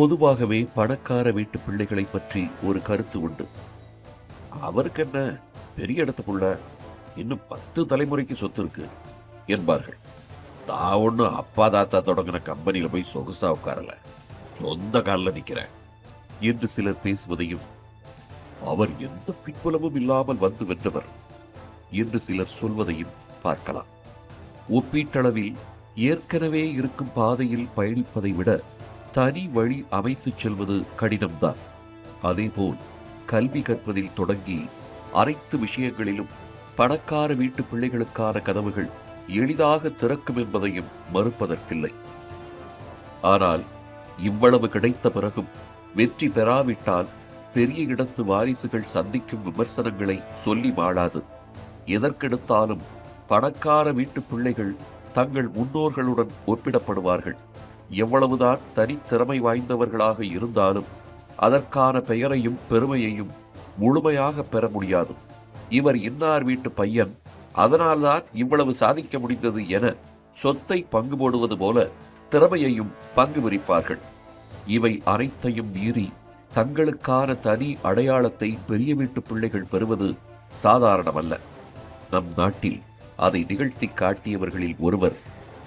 பொதுவாகவே பணக்கார வீட்டு பிள்ளைகளை பற்றி ஒரு கருத்து உண்டு. அவருக்கு என்ன பெரிய இடத்துக்குள்ள இன்னும் பத்து தலைமுறைக்கு சொத்து இருக்கு என்பார்கள். நான் ஒண்ணு அப்பா தாத்தா தொடங்கின கம்பெனியில போய் சொகுசா உட்காரல. சொந்த காலில் நிக்கிறேன் என்று சிலர் பேசுவதையும் அவர் எந்த பின்புலமும் இல்லாமல் வந்து வென்றவர் என்று சிலர் சொல்வதையும் பார்க்கலாம். ஒப்பீட்டளவில் ஏற்கனவே இருக்கும் பாதையில் பயணிப்பதை விட தனி வழி அமைத்துச் செல்வது கடினம்தான். அதேபோல் கல்வி கற்பதில் தொடங்கி அனைத்து விஷயங்களிலும் பணக்கார வீட்டு பிள்ளைகளுக்கான கதவுகள் எளிதாக திறக்கும் என்பதையும் மறுப்பதற்கில்லை. ஆனால் இவ்வளவு கிடைத்த பிறகும் வெற்றி பெறாவிட்டால் பெரிய இடத்து வாரிசுகள் சந்திக்கும் விமர்சனங்களை சொல்லி வாழாது எதற்கெடுத்தாலும் பணக்கார வீட்டு பிள்ளைகள் தங்கள் முன்னோர்களுடன் ஒப்பிடப்படுவார்கள். எவ்வளவுதான் தனித்திறமை வாய்ந்தவர்களாக இருந்தாலும் அதற்கான பெயரையும் பெருமையையும் முழுமையாக பெற முடியாது. இவர் இன்னார் வீட்டு பையன் அதனால்தான் இவ்வளவு சாதிக்க முடிந்தது என சொத்தை பங்கு போடுவது போல திறமையையும் பங்கு விரிப்பார்கள். இவை அனைத்தையும் மீறி தங்களுக்கான தனி அடையாளத்தை பெரிய வீட்டு பிள்ளைகள் பெறுவது சாதாரணமல்ல. நம் நாட்டில் அதை நிகழ்த்தி காட்டியவர்களில் ஒருவர்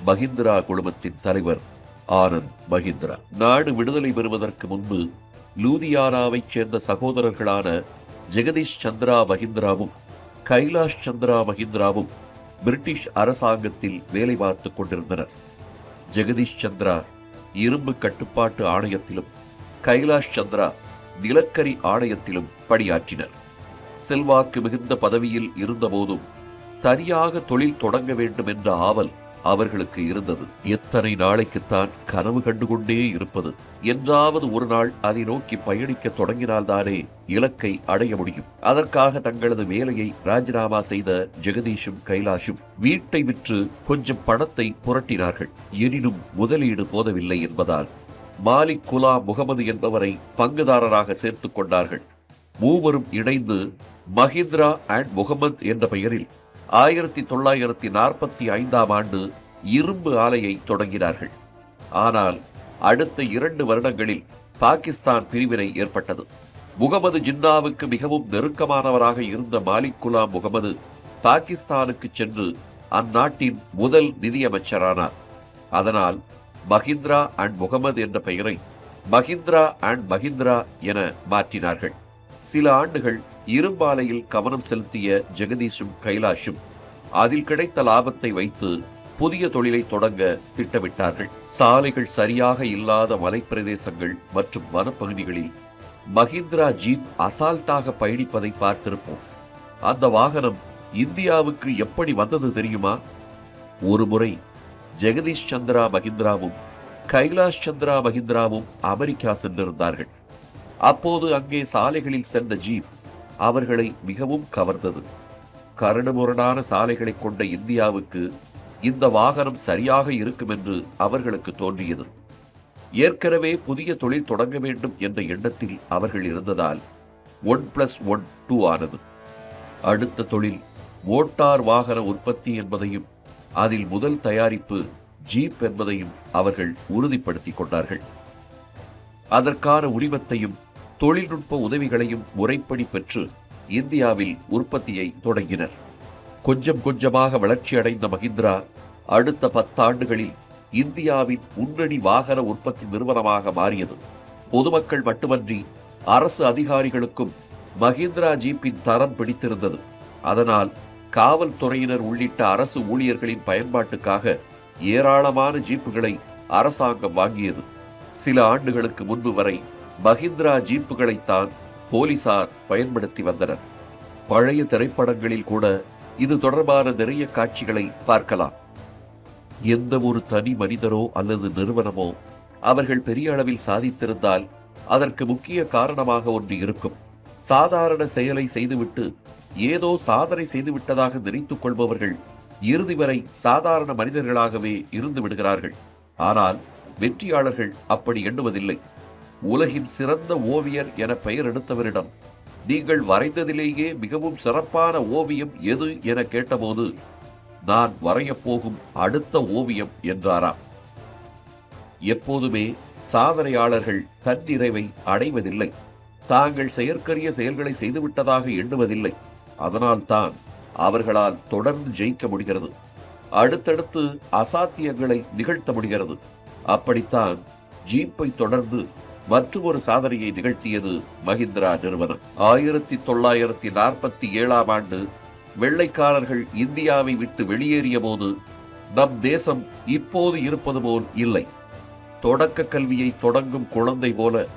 மஹிந்திரா குழுமத்தின் தலைவர் ஆனந்த் மஹிந்திரா நாடு விடுதலை பெறுவதற்கு முன்பு லூதியானாவைச் சேர்ந்த சகோதரர்களான ஜெகதீஷ் சந்திரா மஹிந்திராவும் கைலாஷ் சந்திரா மஹிந்திராவும் பிரிட்டிஷ் அரசாங்கத்தில் வேலை பார்த்துக் கொண்டிருந்தனர். ஜெகதீஷ் சந்திரா இரும்பு கட்டுப்பாட்டு ஆணையத்திலும் கைலாஷ் சந்திரா நிலக்கரி ஆணையத்திலும் பணியாற்றினர். செல்வாக்கு மிகுந்த பதவியில் இருந்தபோதும் தனியாக தொழில் தொடங்க வேண்டும் என்ற ஆவல் அவர்களுக்கு இருந்தது. எத்தனை நாளைக்குத்தான் கனவு கண்டுகொண்டே இருப்பது. என்றாவது ஒரு நாள் அதை நோக்கி பயணிக்க தொடங்கினால்தானே இலக்கை அடைய முடியும். அதற்காக தங்களது வேலையை ராஜினாமா செய்த ஜெகதீஷும் கைலாஷும் வீட்டை விற்று கொஞ்சம் பணத்தை புரட்டினார்கள். எனினும் முதலீடு போதவில்லை என்பதால் மாலிக் குலா முகமது என்பவரை பங்குதாரராக சேர்த்துக் கொண்டார்கள். மூவரும் இணைந்து மஹிந்திரா அண்ட் முகமது என்ற பெயரில் ஆயிரத்தி தொள்ளாயிரத்தி நாற்பத்தி ஐந்தாம் ஆண்டு இரும்பு ஆலையை தொடங்கினார்கள். ஆனால் அடுத்த இரண்டு வருடங்களில் பாகிஸ்தான் பிரிவினை ஏற்பட்டது. முகமது ஜின்னாவுக்கு மிகவும் நெருக்கமானவராக இருந்த மாலிக் குலாம் முகமது பாகிஸ்தானுக்கு சென்று அந்நாட்டின் முதல் நிதியமைச்சரானார். அதனால் மஹிந்திரா அண்ட் முகமது என்ற பெயரை மஹிந்திரா அண்ட் மஹிந்திரா என மாற்றினார்கள். சில ஆண்டுகள் இரும்பாலையில் கவனம் செலுத்திய ஜெகதீஷும் கைலாஷும் அதில் கிடைத்த லாபத்தை வைத்து புதிய தொழிலை தொடங்க திட்டமிட்டார்கள். சாலைகள் சரியாக இல்லாத மலைப்பிரதேசங்கள் மற்றும் வனப்பகுதிகளில் மஹிந்திரா ஜீப் அசால்ட்டாக பயணிப்பதை பார்த்திருப்போம். அந்த வாகனம் இந்தியாவுக்கு எப்படி வந்தது தெரியுமா? ஒருமுறை ஜெகதீஷ் சந்திரா மஹிந்திராவும் கைலாஷ் சந்திரா மஹிந்திராவும் அமெரிக்கா சென்றிருந்தார்கள். அப்போது அங்கே சாலைகளில் சென்ற ஜீப் அவர்களை மிகவும் கவர்ந்தது. கரடுமுரடான சாலைகளை கொண்ட இந்தியாவுக்கு இந்த வாகனம் சரியாக இருக்கும் என்று அவர்களுக்கு தோன்றியது. ஏற்கனவே புதிய தொழில் தொடங்க வேண்டும் என்ற எண்ணத்தில் அவர்கள் இருந்ததால் ஒன் பிளஸ் ஒன் டூ ஆனது. அடுத்த தொழில் மோட்டார் வாகன உற்பத்தி என்பதையும் அதில் முதல் தயாரிப்பு ஜீப் என்பதையும் அவர்கள் உறுதிப்படுத்திக் கொண்டார்கள். அதற்கான உரிமத்தையும் தொழில்நுட்ப உதவிகளையும் முறைப்படி பெற்று இந்தியாவில் உற்பத்தியை தொடங்கினர். கொஞ்சம் கொஞ்சமாக வளர்ச்சியடைந்த மஹிந்திரா அடுத்த பத்தாண்டுகளில் இந்தியாவின் முன்னணி வாகன உற்பத்தி நிறுவனமாக மாறியது. பொதுமக்கள் மட்டுமன்றி அரசு அதிகாரிகளுக்கும் மஹிந்திரா ஜீப்பின் தரம் பிடித்திருந்தது. அதனால் காவல்துறையினர் உள்ளிட்ட அரசு ஊழியர்களின் பயன்பாட்டுக்காக ஏராளமான ஜீப்புகளை அரசாங்கம் வாங்கியது. சில ஆண்டுகளுக்கு முன்பு வரை மஹிந்திரா ஜீப்புகளைத்தான் போலீசார் பயன்படுத்தி வந்தனர். பழைய திரைப்படங்களில் கூட இது தொடர்பான நிறைய காட்சிகளை பார்க்கலாம். எந்த ஒரு தனி மனிதரோ அல்லது நிறுவனமோ அவர்கள் பெரிய அளவில் சாதித்திருந்தால் அதற்கு முக்கிய காரணமாக ஒன்று இருக்கும். சாதாரண செயலை செய்துவிட்டு ஏதோ சாதனை செய்துவிட்டதாக நினைத்துக் கொள்பவர்கள் இறுதி வரை சாதாரண மனிதர்களாகவே இருந்து விடுகிறார்கள். ஆனால் வெற்றியாளர்கள் அப்படி எண்ணுவதில்லை. உலகின் சிறந்த ஓவியர் என பெயர் எடுத்தவரிடம் நீங்கள் வரைந்ததிலேயே மிகவும் சிறப்பான ஓவியம் எது? என கேட்டபோது நான் வரையப் போகும் அடுத்த ஓவியம் என்றாராம். எப்போதுமே சாதனையாளர்கள் தன்னிறைவை அடைவதில்லை. தாங்கள் செயற்கரிய செயல்களை செய்துவிட்டதாக எண்ணுவதில்லை. அதனால்தான் அவர்களால் தொடர்ந்து ஜெயிக்க முடிகிறது. அடுத்தடுத்து அசாத்தியங்களை நிகழ்த்த முடிகிறது. அப்படித்தான் ஜீப்பை தொடர்ந்து மற்றொரு சாதனையை நிகழ்த்தியது மஹிந்திரா நிறுவனம். ஆயிரத்தி தொள்ளாயிரத்தி நாற்பத்தி ஏழாம் ஆண்டு வெள்ளைக்காரர்கள் இந்தியாவை விட்டு வெளியேறிய போது நம் தேசம் இப்போது இருப்பது போல் இல்லை. தொடக்க கல்வியை தொடங்கும் குழந்தை போல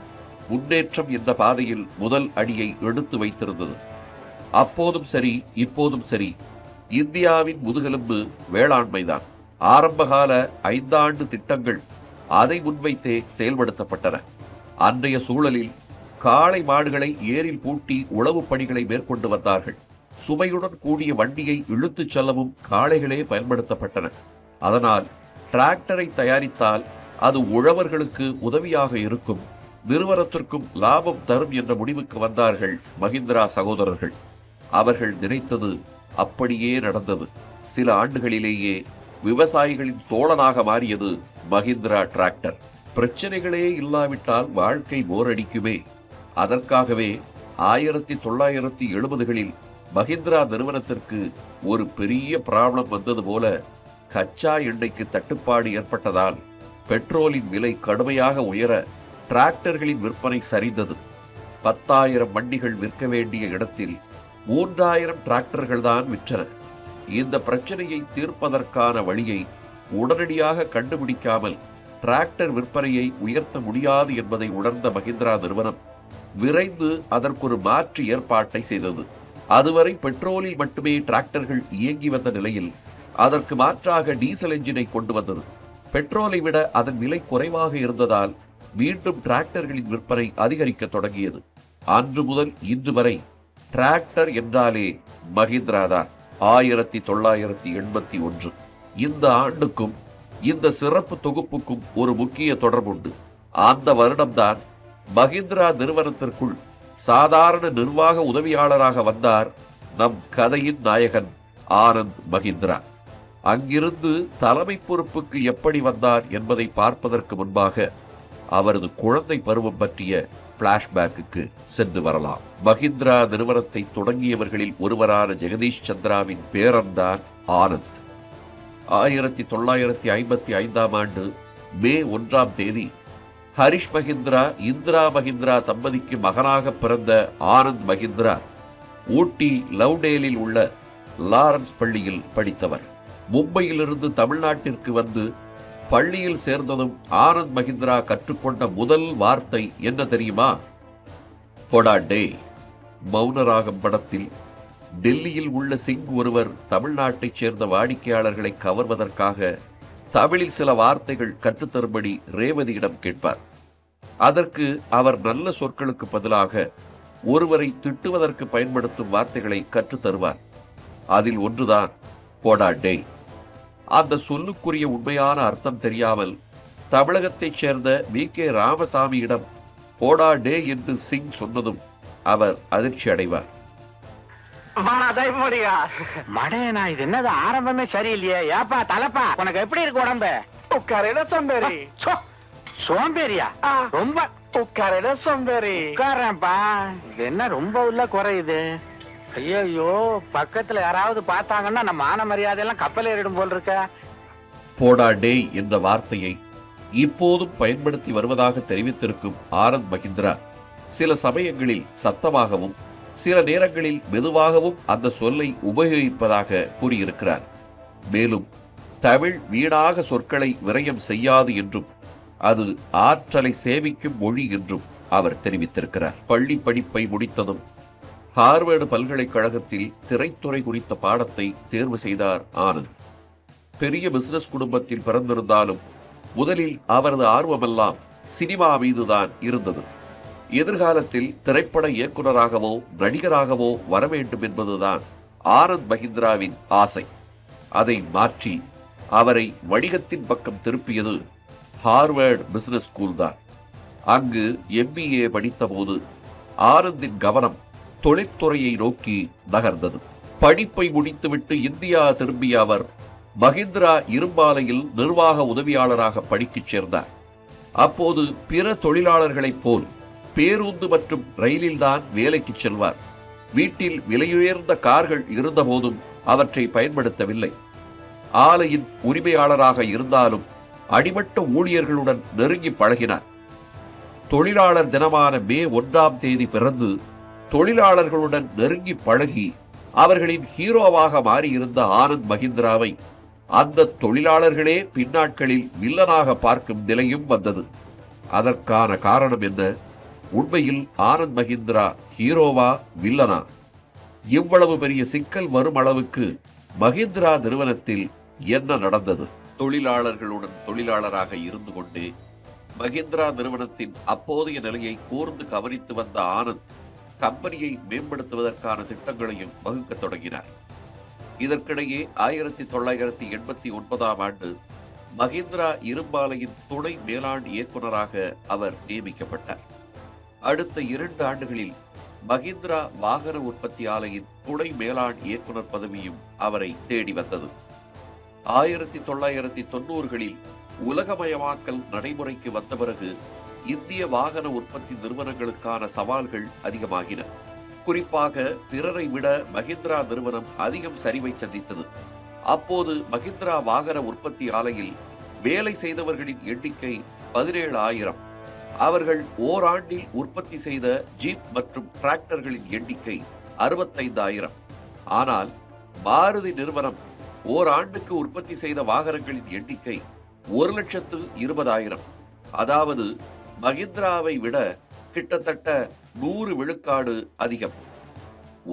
முன்னேற்றம் என்ற பாதையில் முதல் அடியை எடுத்து வைத்திருந்தது. அப்போதும் சரி இப்போதும் சரி இந்தியாவின் முதுகெலும்பு வேளாண்மைதான். ஆரம்பகால ஐந்தாண்டு திட்டங்கள் அதை முன்வைத்தே செயல்படுத்தப்பட்டன. அன்றைய சூழலில் காளை மாடுகளை ஏரில் பூட்டி உழவுப் பணிகளை மேற்கொண்டு வந்தார்கள். சுமையுடன் கூடிய வண்டியை இழுத்துச் செல்லவும் காளைகளே பயன்படுத்தப்பட்டன. அதனால் டிராக்டரை தயாரித்தால் அது உழவர்களுக்கு உதவியாக இருக்கும். நிறுவனத்திற்கும் லாபம் தரும் என்ற முடிவுக்கு வந்தார்கள் மஹிந்திரா சகோதரர்கள். அவர்கள் நினைத்தது அப்படியே நடந்தது. சில ஆண்டுகளிலேயே விவசாயிகளின் தோழனாக மாறியது மஹிந்திரா டிராக்டர். பிரச்சனைகளே இல்லாவிட்டால் வாழ்க்கை போரடிக்குமே. அதற்காகவே ஆயிரத்தி தொள்ளாயிரத்தி எழுபதுகளில் மஹிந்திரா நிறுவனத்திற்கு ஒரு பெரிய ப்ராப்ளம் வந்தது போல கச்சா எண்ணெய்க்கு தட்டுப்பாடு ஏற்பட்டதால் பெட்ரோலின் விலை கடுமையாக உயர டிராக்டர்களின் விற்பனை சரிந்தது. பத்தாயிரம் வண்டிகள் விற்க வேண்டிய இடத்தில் மூன்றாயிரம் டிராக்டர்கள் தான் விற்றன. இந்த பிரச்சனையை தீர்ப்பதற்கான வழியை உடனடியாக கண்டுபிடிக்காமல் டிராக்டர் விற்பனையை உயர்த்த முடியாது என்பதை உணர்ந்த மஹிந்திரா நிறுவனம் விரைந்து அதற்கொரு மாற்று ஏற்பாட்டை செய்தது. அதுவரை பெட்ரோலில் மட்டுமே டிராக்டர்கள் இயங்கி வந்த நிலையில் அதற்கு மாற்றாக டீசல் என்ஜினை கொண்டு வந்தது. பெட்ரோலை விட அதன் விலை குறைவாக இருந்ததால் மீண்டும் டிராக்டர்களின் விற்பனை அதிகரிக்க தொடங்கியது. அன்று முதல் இன்று வரை டிராக்டர் என்றாலே மஹிந்திரா தான் ஆயிரத்தி தொள்ளாயிரத்தி எண்பத்தி ஒன்று. இந்த ஆண்டுக்கும் இந்த சிறப்பு தொகுப்புக்கும் ஒரு முக்கிய தொடர்புண்டு. அந்த வருடம்தான் மஹிந்திரா நிறுவனத்திற்குள் சாதாரண நிர்வாக உதவியாளராக வந்தார் நம் கதையின் நாயகன் ஆனந்த் மஹிந்திரா. அங்கிருந்து தலைமை பொறுப்புக்கு எப்படி வந்தார் என்பதை பார்ப்பதற்கு முன்பாக அவரது குழந்தை பருவம் பற்றிய பிளாஷ்பேக்கு சென்று வரலாம். மஹிந்திரா நிறுவனத்தை தொடங்கியவர்களில் ஒருவரான ஜெகதீஷ் சந்திராவின் பேரன்தான் ஆனந்த். ஆயிரத்தி தொள்ளாயிரத்தி ஐம்பத்தி ஐந்தாம் ஆண்டு மே ஒன்றாம் தேதி ஹரிஷ் மஹிந்திரா இந்திரா மஹிந்திரா தம்பதிக்கு மகனாக பிறந்த ஆனந்த் மஹிந்திரா ஊட்டி லவ்டேலில் உள்ள லாரன்ஸ் பள்ளியில் படித்தவர். மும்பையிலிருந்து தமிழ்நாட்டிற்கு வந்து பள்ளியில் சேர்ந்ததும் ஆனந்த் மஹிந்திரா கற்றுக்கொண்ட முதல் வார்த்தை என்ன தெரியுமா? பொடா டே மௌனராகம் படத்தில் டெல்லியில் உள்ள சிங் ஒருவர் தமிழ்நாட்டைச் சேர்ந்த வாடிக்கையாளர்களை கவர்வதற்காக தமிழில் சில வார்த்தைகள் கற்றுத்தரும்படி ரேவதியிடம் கேட்பார். அதற்கு அவர் நல்ல சொற்களுக்கு பதிலாக ஒருவரை திட்டுவதற்கு பயன்படுத்தும் வார்த்தைகளை கற்றுத் தருவார். அதில் ஒன்றுதான் போடா டே அந்த சொல்லுக்குரிய உண்மையான அர்த்தம் தெரியாமல் தமிழகத்தைச் சேர்ந்த வி. கே. ராமசாமியிடம் போடா டே என்று சிங் சொன்னதும் அவர் அதிர்ச்சி அடைவார் மடையனா இது என்னது? ஆரம்பமே சரியில்லையே. ஏப்பா தலப்பா உனக்கு எப்படி இருக்கு உடம்பு? உட்காரையில சோம்பேறி. சோம்பேறியா. ரொம்ப உட்காரையில சோம்பேறி. உட்காரப்பா இது என்ன ரொம்ப உள்ள குறையுது ஐயோ பக்கத்துல யாராவது பார்த்தாங்கன்னா நம்ம மான மரியாதை எல்லாம் கப்பல் ஏறிடும் போல் இருக்க. போடா டே என்ற வார்த்தையை இப்போதும் பயன்படுத்தி வருவதாக தெரிவித்திருக்கும் ஆனந்த் மஹிந்திரா. சில சமயங்களில் சத்தமாகவும் சில நேரங்களில் மெதுவாகவும் அந்த சொல்லை உபயோகிப்பதாக கூறியிருக்கிறார். மேலும் தமிழ் வீணாக சொற்களை விரயம் செய்யாது என்றும் அது ஆற்றலை சேமிக்கும் மொழி என்றும் அவர் தெரிவித்திருக்கிறார். பள்ளி படிப்பை முடித்ததும் ஹார்வர்டு பல்கலைக்கழகத்தில் திரைத்துறை குறித்த பாடத்தை தேர்வு செய்தார் ஆனந்த். பெரிய பிசினஸ் குடும்பத்தில் பிறந்திருந்தாலும் முதலில் அவரது ஆர்வமெல்லாம் சினிமா மீதுதான் இருந்தது. எதிர்காலத்தில் திரைப்பட இயக்குனராகவோ நடிகராகவோ வர வேண்டும் என்பதுதான் ஆனந்த் மஹிந்திராவின் ஆசை. அதை மாற்றி அவரை வணிகத்தின் பக்கம் திருப்பியது ஹார்வர்டு பிசினஸ் ஸ்கூல் தான். அங்கு எம்பிஏ படித்தபோது ஆனந்தின் கவனம் தொழிற்துறையை நோக்கி நகர்ந்தது. படிப்பை முடித்துவிட்டு இந்தியா திரும்பிய அவர் மஹிந்திரா இரும்பாலையில் நிர்வாக உதவியாளராக படிக்கச் சேர்ந்தார். அப்போது பிற தொழிலாளர்களைப் போல் பேருந்து மற்றும் ரயிலில்தான் வேலைக்கு செல்வார். வீட்டில் விலையுயர்ந்த கார்கள் இருந்தபோதும் அவற்றை பயன்படுத்தவில்லை. ஆலையின் உரிமையாளராக இருந்தாலும் அடிமட்ட ஊழியர்களுடன் நெருங்கி பழகினார். தொழிலாளர் தினமான மே ஒன்றாம் தேதி பிறந்து தொழிலாளர்களுடன் நெருங்கி பழகி அவர்களின் ஹீரோவாக மாறியிருந்த ஆனந்த் மகிந்திராவை அந்த தொழிலாளர்களே பின்னாட்களில் வில்லனாக பார்க்கும் நிலையும் வந்தது. அதற்கான காரணம் என்ன? உண்மையில் ஆனந்த் மஹிந்திரா ஹீரோவா வில்லனா? இவ்வளவு பெரிய சிக்கல் வரும் அளவுக்கு மஹிந்திரா நிறுவனத்தில் என்ன நடந்தது? தொழிலாளர்களுடன் தொழிலாளராக இருந்து கொண்டே மஹிந்திரா நிறுவனத்தின் அப்போதைய நிலையை கூர்ந்து கவனித்து வந்த ஆனந்த் கம்பெனியை மேம்படுத்துவதற்கான திட்டங்களையும் வகுக்கத் தொடங்கினார். இதற்கிடையே ஆயிரத்தி தொள்ளாயிரத்தி எண்பத்தி ஒன்பதாம் ஆண்டு மஹிந்திரா இரும்பாலையின் துணை மேலாண் இயக்குனராக அவர் நியமிக்கப்பட்டார். அடுத்த இரண்டு ஆண்டுகளில் மகிந்திரா வாகன உற்பத்தி ஆலையின் துணை மேலாண் இயக்குனர் பதவியும் அவரை தேடி வந்தது. ஆயிரத்தி தொள்ளாயிரத்தி தொண்ணூறுகளில் உலகமயமாக்கல் நடைமுறைக்கு வந்த பிறகு இந்திய வாகன உற்பத்தி நிறுவனங்களுக்கான சவால்கள் அதிகமாகின. குறிப்பாக பிறரை விட மகிந்திரா நிறுவனம் அதிகம் சரிவை சந்தித்தது. அப்போது மகிந்திரா வாகன உற்பத்தி ஆலையில் வேலை செய்தவர்களின் எண்ணிக்கை பதினேழு ஆயிரம். அவர்கள் ஓராண்டில் உற்பத்தி செய்த ஜீப் மற்றும் டிராக்டர்களின் எண்ணிக்கை அறுபத்தைந்தாயிரம். ஆனால் மாருதி நிறுவனம் ஓராண்டுக்கு உற்பத்தி செய்த வாகனங்களின் எண்ணிக்கை ஒரு லட்சத்து இருபதாயிரம். அதாவது மகிந்திராவை விட கிட்டத்தட்ட நூறு விழுக்காடு அதிகம்.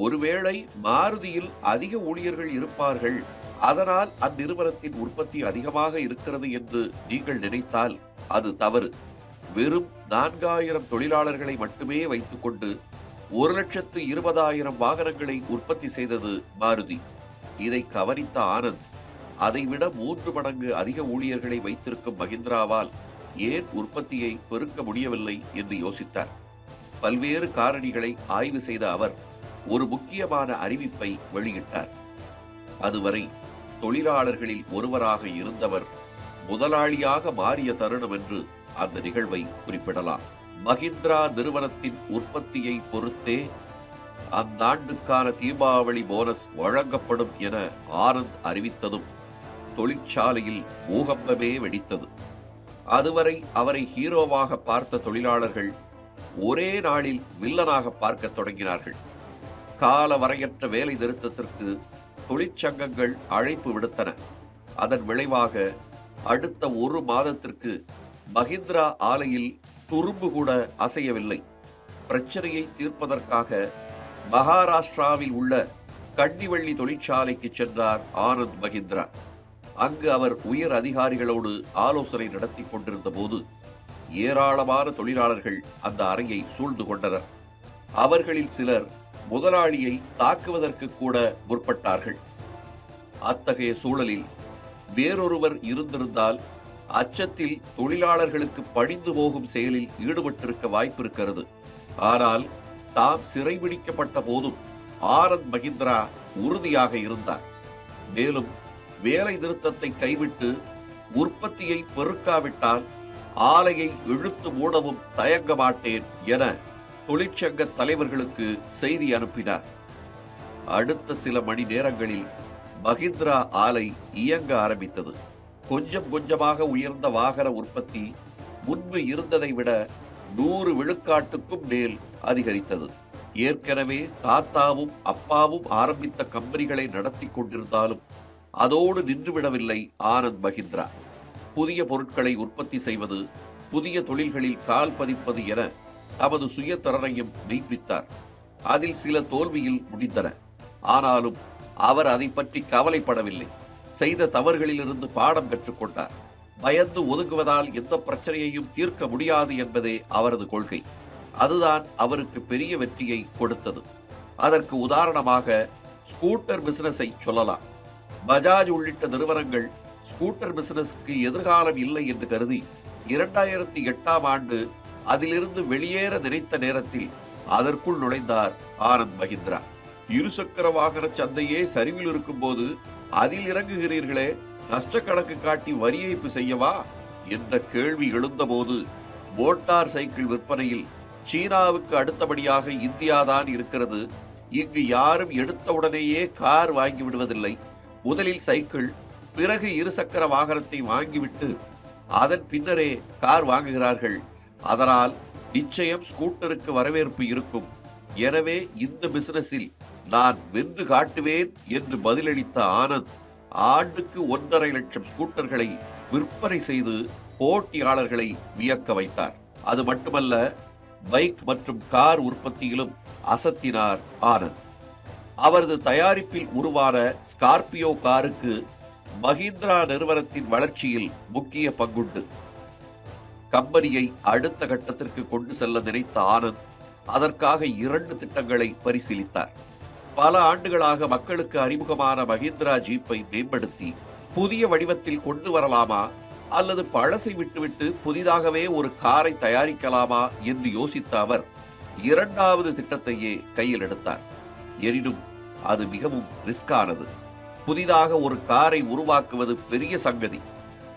ஒருவேளை மாருதியில் அதிக ஊழியர்கள் இருப்பார்கள் அதனால் அந்நிறுவனத்தின் உற்பத்தி அதிகமாக இருக்கிறது என்று நீங்கள் நினைத்தால் அது தவறு. வெறும் நான்காயிரம் தொழிலாளர்களை மட்டுமே வைத்துக்கொண்டு ஒரு லட்சத்து இருபதாயிரம் வாகனங்களை உற்பத்தி செய்தது மாருதி. இதை கவனித்த ஆனந்த் அதைவிட மூன்று மடங்கு அதிக ஊழியர்களை வைத்திருக்கும் மகிந்திராவால் ஏன் உற்பத்தியை பெருக்க முடியவில்லை என்று யோசித்தார். பல்வேறு காரணிகளை ஆய்வு செய்த அவர் ஒரு முக்கியமான அறிவிப்பை வெளியிட்டார். அதுவரை தொழிலாளர்களில் ஒருவராக இருந்தவர் முதலாளியாக மாறிய தருணம் என்று அந்த நிகழ்வை குறிப்பிடலாம். மஹிந்திரா நிறுவனத்தின் உற்பத்தியை பொறுத்தே அந்த ஆண்டுக்கான தீபாவளி போனஸ் வழங்கப்படும் என ஆனந்த் அறிவித்ததும் தொழிற்சாலையில் பூகம்பமே வெடித்தது. அதுவரை அவரை ஹீரோவாக பார்த்த தொழிலாளர்கள் ஒரே நாளில் வில்லனாக பார்க்க தொடங்கினார்கள். கால வரையற்ற வேலை நிறுத்தத்திற்கு தொழிற்சங்கங்கள் அழைப்பு விடுத்தன. அதன் விளைவாக அடுத்த ஒரு மாதத்திற்கு மஹிந்திரா ஆலையில் துரும்பு கூட அசையவில்லை. பிரச்சனையை தீர்ப்பதற்காக மகாராஷ்டிராவில் உள்ள கன்னிவள்ளி தொழிற்சாலைக்கு சென்றார் ஆனந்த் மஹிந்திரா. அங்கு அவர் உயர் அதிகாரிகளோடு ஆலோசனை நடத்தி கொண்டிருந்த போது ஏராளமான தொழிலாளர்கள் அந்த அறையை சூழ்ந்து கொண்டனர். அவர்களில் சிலர் முதலாளியை தாக்குவதற்கு கூட முற்பட்டார்கள். அத்தகைய சூழலில் வேறொருவர் இருந்திருந்தால் அச்சத்தில் தொழிலாளர்களுக்கு பணிந்து போகும் செயலில் ஈடுபட்டிருக்க வாய்ப்பிருக்கிறது. ஆனால் தாம் சிறைபிடிக்கப்பட்ட போதும் ஆனந்த் மகிந்திரா உறுதியாக இருந்தார். மேலும் வேலை நிறுத்தத்தை கைவிட்டு உற்பத்தியை பெருக்காவிட்டால் ஆலையை இழுத்து மூடவும் தயங்க மாட்டேன் என தொழிற்சங்க தலைவர்களுக்கு செய்தி அனுப்பினார். அடுத்த சில மணி நேரங்களில் மகிந்திரா ஆலை இயங்க ஆரம்பித்தது. கொஞ்சம் கொஞ்சமாக உயர்ந்த வாகன உற்பத்தி முன்பு இருந்ததை விட நூறு விழுக்காட்டுக்கும் மேல் அதிகரித்தது. ஏற்கனவே தாத்தாவும் அப்பாவும் ஆரம்பித்த கம்பெனிகளை நடத்தி கொண்டிருந்தாலும் அதோடு நின்றுவிடவில்லை ஆனந்த் மகிந்திரா புதிய பொருட்களை உற்பத்தி செய்வது புதிய தொழில்களில் கால் பதிப்பது என தமது சுய திறனையும் மெய்ப்பித்தார் அதில் சில தோல்வியில் முடிந்தன. ஆனாலும் அவர் அதை பற்றி கவலைப்படவில்லை. செய்த தவறுகளிலிருந்து பாடம் பெற்றுக்கொண்டார். பயந்து ஒதுங்குவதால் எந்த பிரச்சனையையும் தீர்க்க முடியாது என்பதே அவரது கொள்கை. அதுதான் அவருக்கு பெரிய வெற்றியை கொடுத்தது. அதற்கு உதாரணமாக ஸ்கூட்டர் பிசினஸை சொல்லலாம். பஜாஜ் உள்ளிட்ட நிறுவனங்கள் ஸ்கூட்டர் பிசினஸுக்கு எதிர்காலம் இல்லை என்று கருதி இரண்டாயிரத்தி எட்டாம் ஆண்டு அதிலிருந்து வெளியேற நினைத்த நேரத்தில் அதற்குள் நுழைந்தார் ஆனந்த் மகிந்திரா இருசக்கர வாகன சந்தையே சரிவில் இருக்கும்போது அதில் இறங்குகிறீர்களே நஷ்ட கணக்கு காட்டி வரி ஏய்ப்பு செய்யவா? என்ற கேள்வி எழுந்தபோது மோட்டார் சைக்கிள் விற்பனையில் சீனாவுக்கு அடுத்தபடியாக இந்தியாதான் இருக்கிறது. இங்கு யாரும் எடுத்தவுடனேயே கார் வாங்கி விடுவதில்லை. முதலில் சைக்கிள் பிறகு இருசக்கர வாகனத்தை வாங்கிவிட்டு அதன் பின்னரே கார் வாங்குகிறார்கள். அதனால் நிச்சயம் ஸ்கூட்டருக்கு வரவேற்பு இருக்கும். எனவே இந்த பிசினஸில் நான் வென்று காட்டுவேன் என்று பதிலளித்த ஆனந்த் ஆண்டுக்கு ஒன்றரை லட்சம் ஸ்கூட்டர்களை விற்பனை செய்து போட்டியாளர்களை வியக்க வைத்தார். அது மட்டுமல்ல பைக் மற்றும் கார் உற்பத்தியிலும் அசத்தினார் ஆனந்த். அவரது தயாரிப்பில் உருவான ஸ்கார்பியோ காருக்கு மஹிந்திரா நிறுவனத்தின் வளர்ச்சியில் முக்கிய பங்குண்டு. கம்பெனியை அடுத்த கட்டத்திற்கு கொண்டு செல்ல நினைத்த ஆனந்த் அதற்காக இரண்டு திட்டங்களை பரிசீலித்தார். பல ஆண்டுகளாக மக்களுக்கு அறிமுகமான மஹிந்திரா ஜீப்பை மேம்படுத்தி புதிய வடிவத்தில் கொண்டு வரலாமா? அல்லது பழசை விட்டுவிட்டு புதிதாகவே ஒரு காரை தயாரிக்கலாமா? என்று யோசித்த அவர் இரண்டாவது திட்டத்தையே கையில் எடுத்தார். எனினும் அது மிகவும் ரிஸ்கானது. புதிதாக ஒரு காரை உருவாக்குவது பெரிய சங்கதி.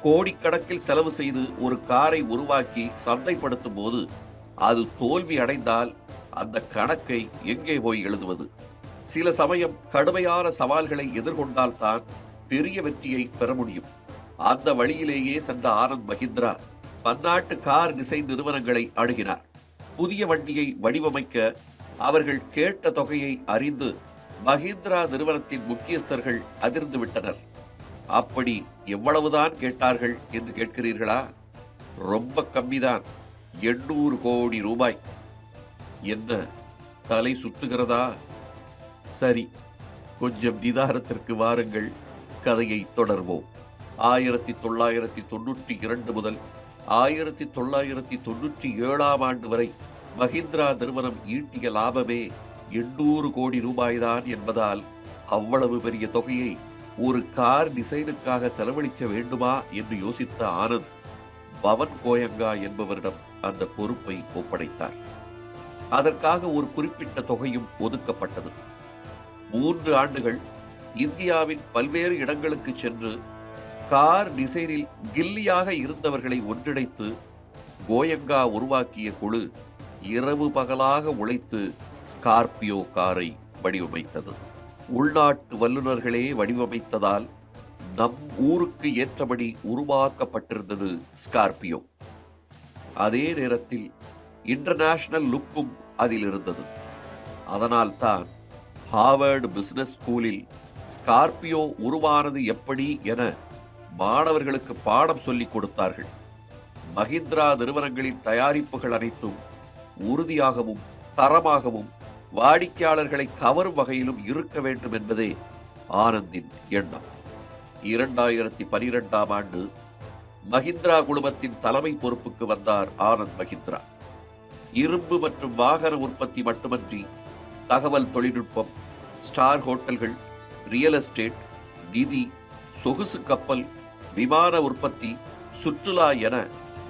கோடிக்கணக்கில் செலவு செய்து ஒரு காரை உருவாக்கி சந்தைப்படுத்தும் போது அது தோல்வி அடைந்தால் அந்த கணக்கை எங்கே போய் எழுதுவது? சில சமயம் கடுமையான சவால்களை எதிர்கொண்டால்தான் பெரிய வெற்றியை பெற முடியும். அந்த வழியிலேயே சென்ற ஆனந்த் மஹிந்திரா பன்னாட்டு கார் டிசைன் நிறுவனங்களை அணுகினார். புதிய வண்டியை வடிவமைக்க அவர்கள் கேட்ட தொகையை அறிந்து மஹிந்திரா நிறுவனத்தின் முக்கியஸ்தர்கள் அதிர்ந்து விட்டனர். அப்படி எவ்வளவுதான் கேட்டார்கள் என்று கேட்கிறீர்களா? ரொம்ப கம்மிதான். எண்ணூறு கோடி ரூபாய். என்ன தலை சுற்றுகிறதா? சரி கொஞ்சம் நிதானத்திற்கு வாருங்கள். கதையை தொடர்வோம். ஆயிரத்தி தொள்ளாயிரத்தி தொண்ணூற்றி இரண்டு முதல் ஆயிரத்தி தொள்ளாயிரத்தி தொண்ணூற்றி ஏழாம் ஆண்டு வரை மஹிந்திரா நிறுவனம் ஈட்டிய லாபமே எண்ணூறு கோடி ரூபாய்தான் என்பதால் அவ்வளவு பெரிய தொகையை ஒரு கார் டிசைனுக்காக செலவழிக்க வேண்டுமா என்று யோசித்த ஆனந்த் பவன் கோயங்கா என்பவரிடம் அந்த பொறுப்பை ஒப்படைத்தார். அதற்காக ஒரு குறிப்பிட்ட தொகையும் ஒதுக்கப்பட்டது. மூன்று ஆண்டுகள் இந்தியாவின் பல்வேறு இடங்களுக்கு சென்று கார் டிசைனில் கில்லியாக இருந்தவர்களை ஒன்றிணைத்து கோயங்கா உருவாக்கிய குழு இரவு பகலாக உழைத்து ஸ்கார்பியோ காரை வடிவமைத்தது. உள்நாட்டு வல்லுநர்களே வடிவமைத்ததால் நம் ஊருக்கு ஏற்றபடி உருவாக்கப்பட்டிருந்தது ஸ்கார்பியோ. அதே நேரத்தில் இன்டர்நேஷனல் லுக்கும் அதில் இருந்தது அதனால்தான் ஹார்வர்டு பிசினஸ் ஸ்கூலில் ஸ்கார்பியோ உருவானது எப்படி என மாணவர்களுக்கு பாடம் சொல்லிக் கொடுத்தார்கள். மஹிந்திரா நிறுவனங்களின் தயாரிப்புகள் அனைத்தும் உறுதியாகவும் தரமாகவும் வாடிக்கையாளர்களை கவரும் வகையிலும் இருக்க வேண்டும் என்பதே ஆனந்தின் எண்ணம். இரண்டாயிரத்தி பனிரெண்டாம் ஆண்டு மஹிந்திரா குழுமத்தின் தலைமை பொறுப்புக்கு வந்தார் ஆனந்த் மஹிந்திரா. இரும்பு மற்றும் வாகன உற்பத்தி மட்டுமன்றி தகவல் தொழில்நுட்பம் ஸ்டார் ஹோட்டல்கள் ரியல் எஸ்டேட் நிதி சொகுசு கப்பல் விமான உற்பத்தி சுற்றுலா என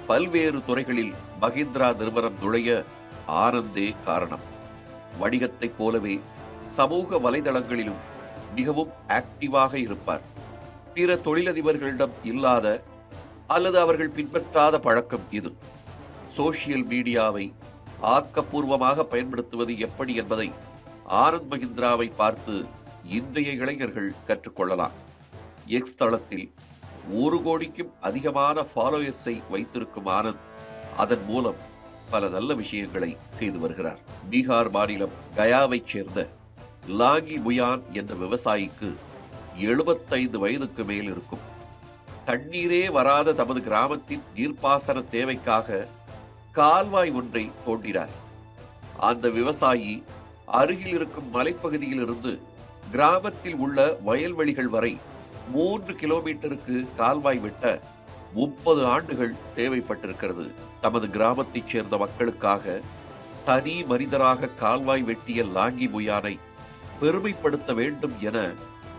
பல்வேறு துறைகளில் மகிந்திரா நிறுவனம் நுழைய ஆனந்தே காரணம். வணிகத்தைப் போலவே சமூக வலைதளங்களிலும் மிகவும் ஆக்டிவாக இருப்பார். பிற தொழிலதிபர்களிடம் இல்லாத அல்லது அவர்கள் பின்பற்றாத பழக்கம் இது. சோஷியல் மீடியாவை ஆக்கப்பூர்வமாக பயன்படுத்துவது எப்படி என்பதை ஆனந்த் மகிந்திராவை பார்த்து இன்றைய இளைஞர்கள் கற்றுக்கொள்ளலாம். எக்ஸ் தளத்தில் ஒரு கோடிக்கும் அதிகமான ஃபாலோயர்ஸை வைத்திருக்கும் ஆனந்த் அதன் மூலம் பல நல்ல விஷயங்களை செய்து வருகிறார். பீகார் மாநிலம் கயாவைச் சேர்ந்த லாங்கி புயான் என்ற விவசாயிக்கு எழுபத்தைந்து வயதுக்கு மேல் இருக்கும். தண்ணீரே வராத தமது கிராமத்தின் நீர்ப்பாசன தேவைக்காக கால்வாய் ஒன்றை தோண்டினார். அந்த விவசாயி அருகில் இருக்கும் மலைப்பகுதியில் இருந்து கிராமத்தில் உள்ள வயல்வெளிகள் வரை மூன்று கிலோமீட்டருக்கு கால்வாய் வெட்ட முப்பது ஆண்டுகள் தேவைப்பட்டிருக்கிறது. தமது கிராமத்தைச் சேர்ந்த மக்களுக்காக தனி மனிதராக கால்வாய் வெட்டிய லாங்கி புயானை பெருமைப்படுத்த வேண்டும் என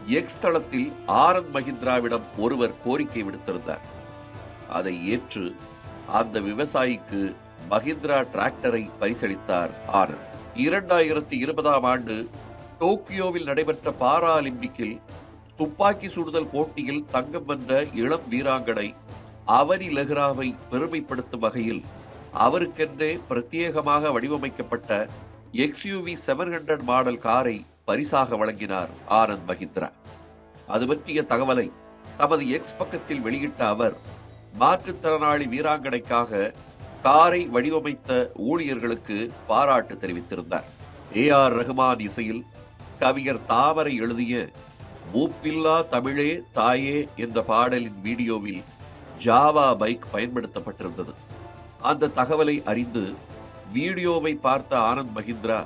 எக்ஸ் தளத்தில் ஆரன் மஹிந்திராவிடம் ஒருவர் கோரிக்கை விடுத்திருந்தார். அதை ஏற்று அந்த விவசாயிக்கு மஹிந்திரா டிராக்டரை பரிசளித்தார் ஆனந்த். இரண்டாயிரத்தி இருபதாம் ஆண்டு டோக்கியோவில் நடைபெற்ற பாராலிம்பிக்கில் துப்பாக்கி சுடுதல் போட்டியில் தங்கம் வென்ற இளம் வீராங்கனை அவனி லெஹ்ராவை பெருமைப்படுத்தும் வகையில் அவருக்கென்றே பிரத்யேகமாக வடிவமைக்கப்பட்ட எக்ஸ்யூவி செவன் ஹண்ட்ரட் மாடல் காரை பரிசாக வழங்கினார் ஆனந்த் மஹிந்திரா. அது பற்றிய தகவலை தமது எக்ஸ் பக்கத்தில் வெளியிட்ட அவர் மாற்றுத்திறனாளி வீராங்கனைக்காக காரை வடிவமைத்த ஊழியர்களுக்கு பாராட்டு தெரிவித்திருந்தார். ஏ ஆர் ரஹ்மான் இசையில் கவிஞர் தாமரை எழுதிய மூப்பில்லா தமிழே தாயே என்ற பாடலின் வீடியோவில் ஜாவா பைக் பயன்படுத்தப்பட்டிருந்தது. அந்த தகவலை அறிந்து வீடியோவை பார்த்த ஆனந்த் மஹிந்திரா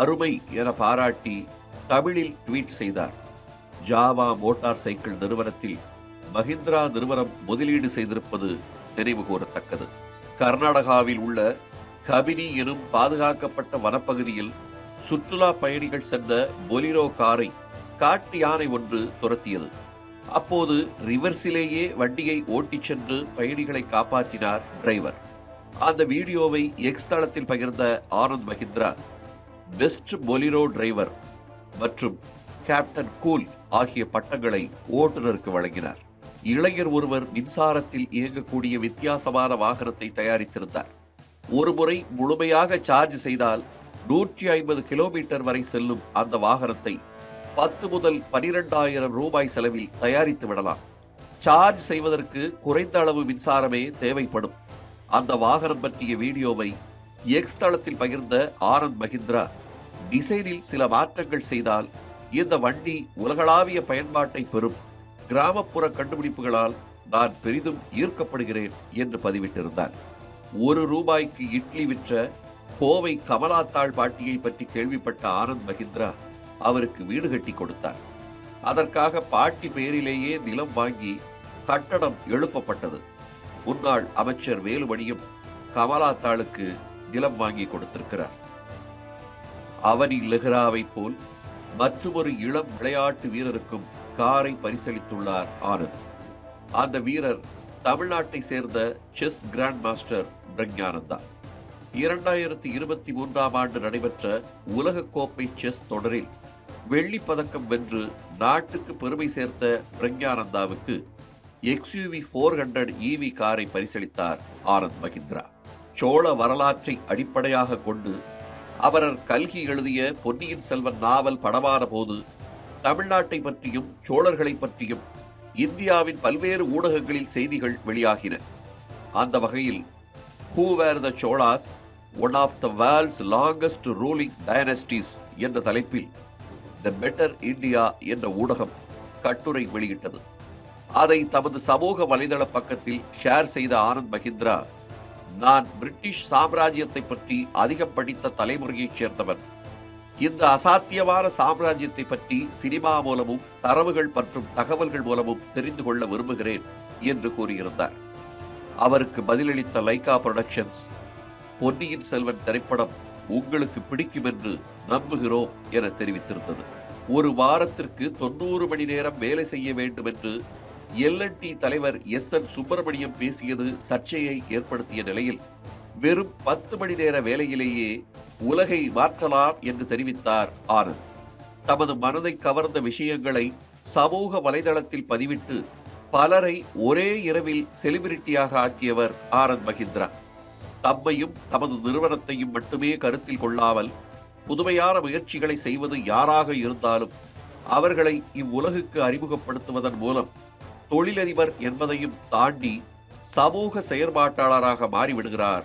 அருமை என பாராட்டி தமிழில் ட்வீட் செய்தார். ஜாவா மோட்டார் சைக்கிள் நிறுவனத்தில் மஹிந்திரா நிறுவனம் முதலீடு செய்திருப்பது நினைவு கூறத்தக்கது கர்நாடகாவில் உள்ள கபினி எனும் பாதுகாக்கப்பட்ட வனப்பகுதியில் சுற்றுலா பயணிகள் சென்ற பொலிரோ காரை காட்டு யானை ஒன்று துரத்தியது. அப்போது ரிவர்ஸிலேயே வண்டியை ஓட்டிச் சென்று பயணிகளை காப்பாற்றினார் டிரைவர். அந்த வீடியோவை எக்ஸ் தளத்தில் பகிர்ந்த Anand Mahindra best Bolero driver மற்றும் கேப்டன் கூல் ஆகிய பட்டங்களை ஓட்டுநருக்கு வழங்கினார். இளைஞர் ஒருவர் மின்சாரத்தில் இயங்கக்கூடிய வித்தியாசமான வாகனத்தை தயாரித்திருந்தார். ஒருமுறை முழுமையாக சார்ஜ் செய்தால் நூற்றி ஐம்பது கிலோமீட்டர் வரை செல்லும் அந்த வாகனத்தை பத்து முதல் பனிரெண்டாயிரம் ரூபாய் செலவில் தயாரித்து விடலாம். சார்ஜ் செய்வதற்கு குறைந்த அளவு மின்சாரமே தேவைப்படும். அந்த வாகனம் பற்றிய வீடியோவை எக்ஸ் தளத்தில் பகிர்ந்த ஆனந்த் மஹிந்திரா டிசைனில் சில மாற்றங்கள் செய்தால் இந்த வண்டி உலகளாவிய பயன்பாட்டை பெறும். கிராமப்புற கண்டுபிடிப்புகளால் நான் பெரிதும் ஈர்க்கப்படுகிறேன் என்று பதிவிட்டிருந்தார். ஒரு ரூபாய்க்கு இட்லி விற்ற கோவை கமலாத்தாள் பாட்டியை பற்றி கேள்விப்பட்ட ஆனந்த் மஹிந்திரா அவருக்கு வீடு கட்டி கொடுத்தார். அதற்காக பாட்டி பெயரிலேயே நிலம் வாங்கி கட்டடம் எழுப்பப்பட்டது. முன்னாள் அமைச்சர் வேலுமணியும் கமலாத்தாளுக்கு நிலம் வாங்கி கொடுத்திருக்கிறார். அவனி லெஹ்ராவை போல் மற்றொரு இளம் விளையாட்டு வீரருக்கும் காரை பரிசளித்துள்ளார் ஆனந்த். அந்த வீரர் தமிழ்நாட்டை சேர்ந்த செஸ் கிராண்ட் மாஸ்டர் பிரக்ஞானந்தா. இரண்டாயிரத்தி இருபத்தி மூன்றாம் ஆண்டு நடைபெற்ற உலகக்கோப்பை செஸ் தொடரில் வெள்ளிப் பதக்கம் வென்று நாட்டுக்கு பெருமை சேர்த்த பிரக்ஞானந்தாவுக்கு எக்ஸ்யூவி ஃபோர் ஹண்ட்ரட் இவி காரை பரிசளித்தார் ஆனந்த் மஹிந்திரா. சோழ வரலாற்றை அடிப்படையாக கொண்டு அவரர் கல்கி எழுதிய பொன்னியின் செல்வன் நாவல் படமான போது தமிழ்நாட்டை பற்றியும் சோழர்களை பற்றியும் இந்தியாவின் பல்வேறு ஊடகங்களில் செய்திகள் வெளியாகின. அந்த வகையில் who were the Cholas one of the world's longest ruling dynasties என்ற தலைப்பில் த பெட்டர் இந்தியா என்ற ஊடகம் கட்டுரை வெளியிட்டது. அதை தமது சமூக வலைதள பக்கத்தில் ஷேர் செய்த ஆனந்த் மஹிந்திரா நான் பிரிட்டிஷ் சாம்ராஜ்யத்தை பற்றி அதிகம் படித்த தலைமுறையைச் சேர்ந்தவன். இந்த அசாத்தியமான சாம்ராஜ்யத்தை பற்றி சினிமா மூலமும் தரவுகள் மற்றும் தகவல்கள் மூலமும் தெரிந்து கொள்ள விரும்புகிறேன் என்று கூறியிருந்தார். அவருக்கு பதிலளித்த லைகா புரொடக்ஷன்ஸ் பொன்னியின் செல்வன் திரைப்படம் உங்களுக்கு பிடிக்கும் என்று நம்புகிறோம் என தெரிவித்திருந்தது. ஒரு வாரத்திற்கு தொண்ணூறு மணி நேரம் வேலை செய்ய வேண்டும் என்று எல்என்டி தலைவர் எஸ் என் சுப்பிரமணியம் பேசியது சர்ச்சையை ஏற்படுத்திய நிலையில் வெறும் பத்து மணி நேர வேலையிலேயே உலகை மாற்றலாம் என்று தெரிவித்தார் ஆனந்த். தமது மனதை கவர்ந்த விஷயங்களை சமூக வலைதளத்தில் பதிவிட்டு பலரை ஒரே இரவில் செலிபிரிட்டியாக ஆக்கியவர் ஆனந்த் மஹிந்திரா. தம்மையும் தமது நிறுவனத்தையும் மட்டுமே கருத்தில் கொள்ளாமல் புதுமையான முயற்சிகளை செய்வது யாராக இருந்தாலும் அவர்களை இவ்வுலகுக்கு அறிமுகப்படுத்துவதன் மூலம் தொழிலதிபர் என்பதையும் தாண்டி சமூக செயற்பாட்டாளராக மாறிவிடுகிறார்